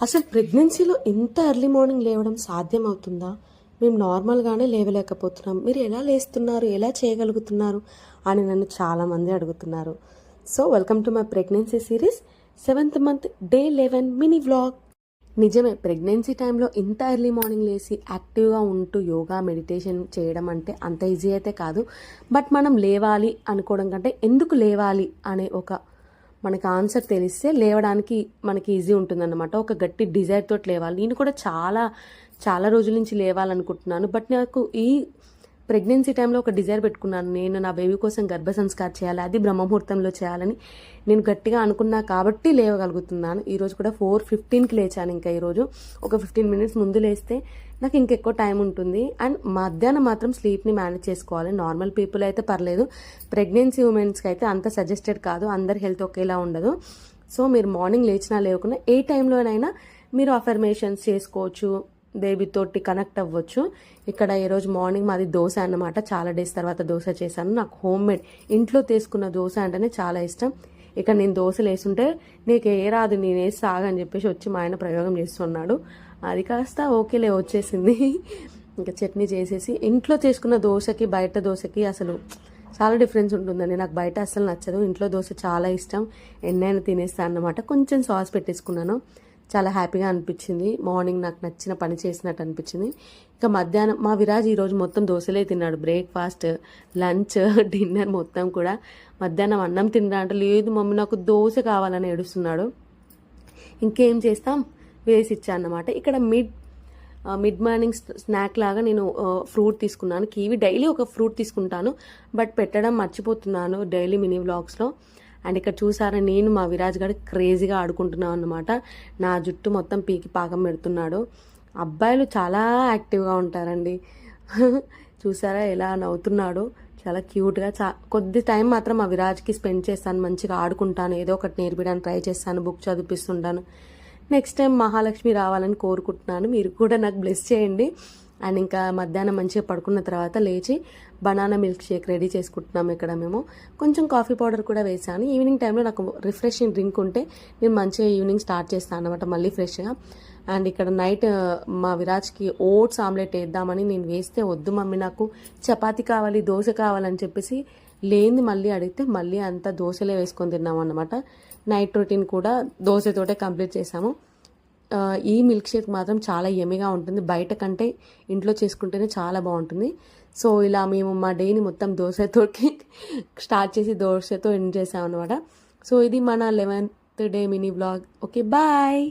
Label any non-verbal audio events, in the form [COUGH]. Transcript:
అసలు ప్రెగ్నెన్సీలో ఇంత ఎర్లీ మార్నింగ్ లేవడం సాధ్యం అవుతుందా మేము నార్మల్గానే లేవలేకపోతున్నాం. మీరు ఎలా లేస్తున్నారు? ఎలా చేయగలుగుతున్నారు? అని నన్ను చాలామంది అడుగుతున్నారు. So welcome to my pregnancy series seventh month day eleven mini vlog నిజమే ప్రెగ్నెన్సీ టైంలో ఇంత ఎర్లీ మార్నింగ్ లేసి యాక్టివ్గా ఉంటూ యోగా మెడిటేషన్ చేయడం అంటే అంత ఈజీ అయితే కాదు. బట్ మనం లేవాలి అనుకోవడం కంటే ఎందుకు లేవాలి అనే ఒక మనకి ఆన్సర్ తెలిస్తే లేవడానికి మనకి ఈజీ ఉంటుందన్నమాట. ఒక గట్టి డిజైర్ తోటి లేవాలి. నేను కూడా చాలా చాలా రోజుల నుంచి లేవాలనుకుంటున్నాను. బట్ నాకు ఈ ప్రెగ్నెన్సీ టైంలో ఒక డిజైర్ పెట్టుకున్నాను. నేను నా బేబీ కోసం గర్భ సంస్కారం చేయాలి అది బ్రహ్మముహూర్తంలో చేయాలని నేను గట్టిగా అనుకున్నా కాబట్టి లేవగలుగుతున్నాను. ఈరోజు కూడా ఫోర్ ఫిఫ్టీన్కి లేచాను ఇంకా ఈరోజు ఒక ఫిఫ్టీన్ మినిట్స్ ముందు లేస్తే నాకు ఇంకెక్కువ టైం ఉంటుంది. అండ్ మధ్యాహ్నం మాత్రం స్లీప్ని మేనేజ్ చేసుకోవాలి. నార్మల్ పీపుల్ అయితే పర్లేదు. ప్రెగ్నెన్సీ ఉమెన్స్కి అయితే అంత సజెస్టెడ్ కాదు. అందరి హెల్త్ ఒకేలా ఉండదు. సో మీరు మార్నింగ్ లేచినా లేకుండా ఏ టైంలోనైనా మీరు అఫర్మేషన్స్ చేసుకోవచ్చు. బేబీ తోటి కనెక్ట్ అవ్వచ్చు. ఇక్కడ ఈరోజు మార్నింగ్ మాది దోశ అన్నమాట. చాలా డేస్ తర్వాత దోశ చేశాను. నాకు హోమ్ మేడ్ ఇంట్లో తీసుకున్న దోశ అంటేనే చాలా ఇష్టం. ఇక నేను దోశలు వేస్తుంటే నీకు ఏ రాదు నేను వేసి సాగని చెప్పేసి వచ్చి మా ఆయన ప్రయోగం చేస్తున్నాడు. అది కాస్త ఓకేలే వచ్చేసింది. ఇంకా చట్నీ చేసేసి ఇంట్లో చేసుకున్న దోశకి బయట దోశకి అసలు చాలా డిఫరెన్స్ ఉంటుందండి. నాకు బయట అసలు నచ్చదు. ఇంట్లో దోశ చాలా ఇష్టం. ఎన్నైనా తినేస్తాను అన్నమాట. కొంచెం సాస్ పెట్టేసుకున్నాను. చాలా హ్యాపీగా అనిపించింది. మార్నింగ్ నాకు నచ్చిన పని చేసినట్టు అనిపించింది. ఇంకా మధ్యాహ్నం మా విరాజ్ ఈరోజు మొత్తం దోశలే తిన్నాడు. బ్రేక్ఫాస్ట్ లంచ్ [LAUGHS] డిన్నర్ మొత్తం కూడా. మధ్యాహ్నం అన్నం తినడా అంటే లేదు మమ్మీ నాకు దోశ కావాలని ఏడుస్తున్నాడు. ఇంకేం చేస్తాం? వేసి ఇచ్చాను అన్నమాట. ఇక్కడ మిడ్ మిడ్ మార్నింగ్ స్నాక్ లాగా నేను ఫ్రూట్ తీసుకున్నాను. కీవి డైలీ ఒక ఫ్రూట్ తీసుకుంటాను. బట్ పెట్టడం మర్చిపోతున్నాను డైలీ మినీ వ్లాగ్స్లో. అండ్ ఇక్కడ చూసారా నేను మా విరాజ్ గారు క్రేజీగా ఆడుకుంటున్నాను అనమాట నా జుట్టు మొత్తం పీకి పాకం పెడుతున్నాడు. అబ్బాయిలు చాలా యాక్టివ్గా ఉంటారండి. [LAUGHS] చూసారా ఎలా నవ్వుతున్నాడు. చాలా క్యూట్గా చా కొద్ది టైం మాత్రం మా విరాజ్కి స్పెండ్ చేస్తాను మంచిగా ఆడుకుంటాను ఏదో ఒకటి నేర్పించడానికి ట్రై చేస్తాను బుక్ చదివిపిస్తుంటాను. నెక్స్ట్ టైం మహాలక్ష్మి రావాలని కోరుకుంటున్నాను. మీరు కూడా నాకు బ్లెస్ చేయండి. అండ్ ఇంకా మధ్యాహ్నం మంచిగా పడుకున్న తర్వాత లేచి బనానా మిల్క్ షేక్ రెడీ చేసుకుంటున్నాము ఇక్కడ మేము. కొంచెం కాఫీ పౌడర్ కూడా వేసాను ఈవినింగ్ టైంలో నాకు రిఫ్రెషింగ్ డ్రింక్ ఉంటే నేను మంచిగా ఈవినింగ్ స్టార్ట్ చేస్తాను అనమాట మళ్ళీ ఫ్రెష్గా అండ్ ఇక్కడ నైట్ మా విరాజ్కి ఓట్స్ ఆమ్లెట్ వేద్దామని నేను వేస్తే వద్దు మమ్మీ నాకు. చపాతి కావాలి దోశ కావాలని చెప్పేసి లేని మళ్ళీ అడిగితే మళ్ళీ అంతా దోశలే వేసుకొని తిన్నాం అనమాట నైట్ రొటీన్ కూడా దోశతోటే కంప్లీట్ చేసాము ఈ మిల్క్ షేక్ మాత్రం చాలా ఎమిగా ఉంటుంది. బయట కంటే ఇంట్లో చేసుకుంటేనే చాలా బాగుంటుంది. సో ఇలా మేము మా డేని మొత్తం దోశతోటి [LAUGHS] స్టార్ట్ చేసి దోశతో ఎండ్ చేసాం అనమాట సో ఇది మన eleventh day mini blog okay bye